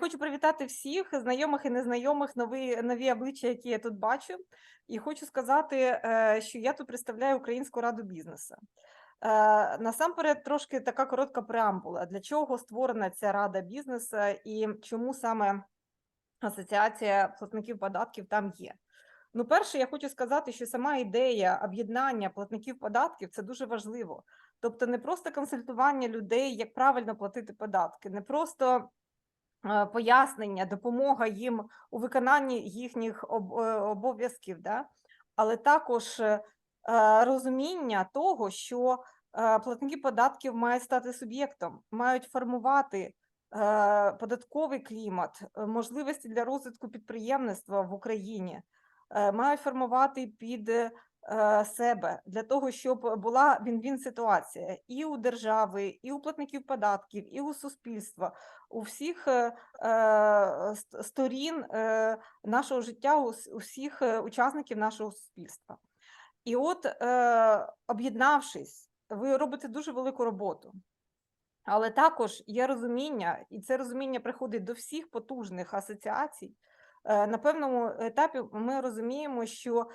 Хочу привітати всіх знайомих і незнайомих нові, нові обличчя, які я тут бачу. І хочу сказати, е, що я тут представляю Українську раду бізнесу. Е, Насамперед, трошки така коротка преамбула. Для чого створена ця рада бізнесу і чому саме асоціація платників податків там є? Ну, перше, я хочу сказати, що сама ідея об'єднання платників податків це дуже важливо. Тобто, не просто консультування людей, як правильно платити податки, не просто пояснення, допомога їм у виконанні їхніх е, обов'язків, да? але також е, е, розуміння того, що е, платники податків мають стати суб'єктом, мають формувати е, податковий клімат, е, можливості для розвитку підприємництва в Україні, е, мають формувати під е, себе для того, щоб була він-він ситуація і у держави, і у платників податків, і у суспільства, у всіх е, е, сторін е, нашого життя, у всіх е, учасників нашого суспільства. І от, е, об'єднавшись, ви робите дуже велику роботу. Але також є розуміння, і це розуміння приходить до всіх потужних асоціацій. Е, На певному етапі ми розуміємо, що е,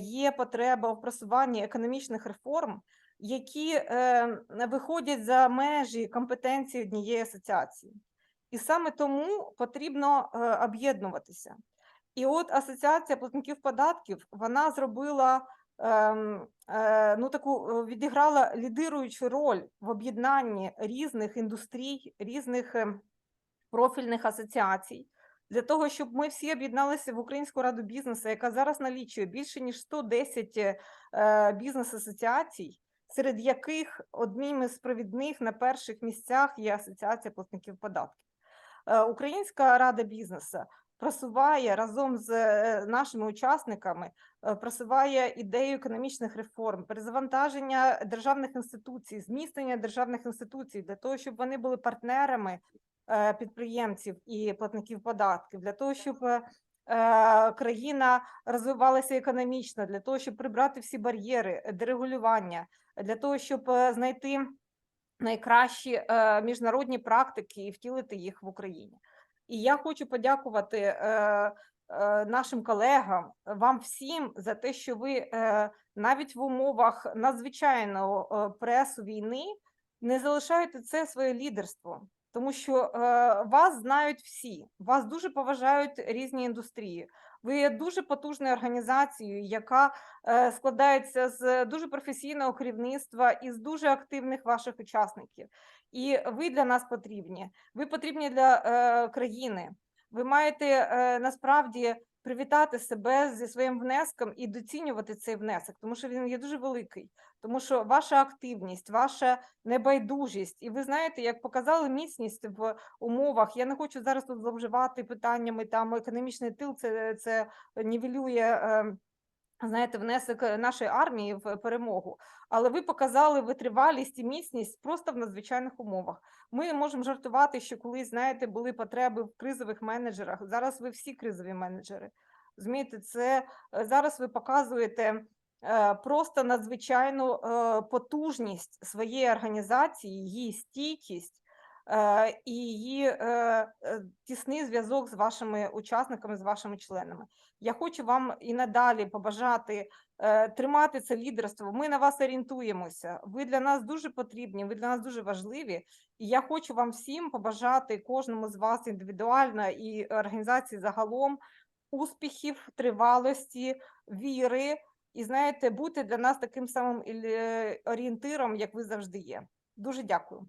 є потреба в просуванні економічних реформ, які е, виходять за межі компетенції однієї асоціації. І саме тому потрібно е, об'єднуватися. І от Асоціація платників податків вона зробила ем, е, ну таку е, відіграла лідируючу роль в об'єднанні різних індустрій, різних ем, профільних асоціацій. Для того, щоб ми всі об'єдналися в Українську раду бізнесу, яка зараз налічує більше ніж 110 е, бізнес-асоціацій, серед яких одним із провідних на перших місцях є Асоціація платників податків. Е, Українська рада бізнесу просуває разом з е, нашими учасниками, е, просуває ідею економічних реформ, перезавантаження державних інституцій, зміцнення державних інституцій для того, щоб вони були партнерами е, підприємців і платників податків, для того, щоб е, е, країна розвивалася економічно, для того, щоб прибрати всі бар'єри, е, дерегулювання, для того, щоб е, знайти найкращі е, міжнародні практики і втілити їх в Україні. І я хочу подякувати е, е, нашим колегам, вам всім за те, що ви е, навіть в умовах надзвичайного е, пресу війни не залишаєте це своє лідерство, тому що е, вас знають всі, вас дуже поважають різні індустрії. Ви є дуже потужною організацією, яка е, складається з дуже професійного керівництва і з дуже активних ваших учасників. І ви для нас потрібні. Ви потрібні для е, країни. Ви маєте е, насправді привітати себе зі своїм внеском і доцінювати цей внесок, тому що він є дуже великий. Тому що ваша активність, ваша небайдужість, і ви знаєте, як показали міцність в умовах. Я не хочу зараз тут зловживати питаннями там економічний тил, це, це нівелює. Е, Знаєте, внесок е, нашої армії в перемогу, але ви показали витривалість і міцність просто в надзвичайних умовах. Ми можемо жартувати, що колись знаєте, були потреби в кризових менеджерах. Зараз ви всі кризові менеджери. Розумієте, це е, зараз ви показуєте е, просто надзвичайну е, потужність своєї організації, її стійкість е, і її тісний зв'язок з вашими учасниками, з вашими членами. Я хочу вам і надалі побажати е, тримати це лідерство. Ми на вас орієнтуємося. Ви для нас дуже потрібні, ви для нас дуже важливі. І я хочу вам всім побажати кожному з вас індивідуально і організації загалом успіхів, тривалості, віри. І знаєте, бути для нас таким самим орієнтиром, як ви завжди є. Дуже дякую.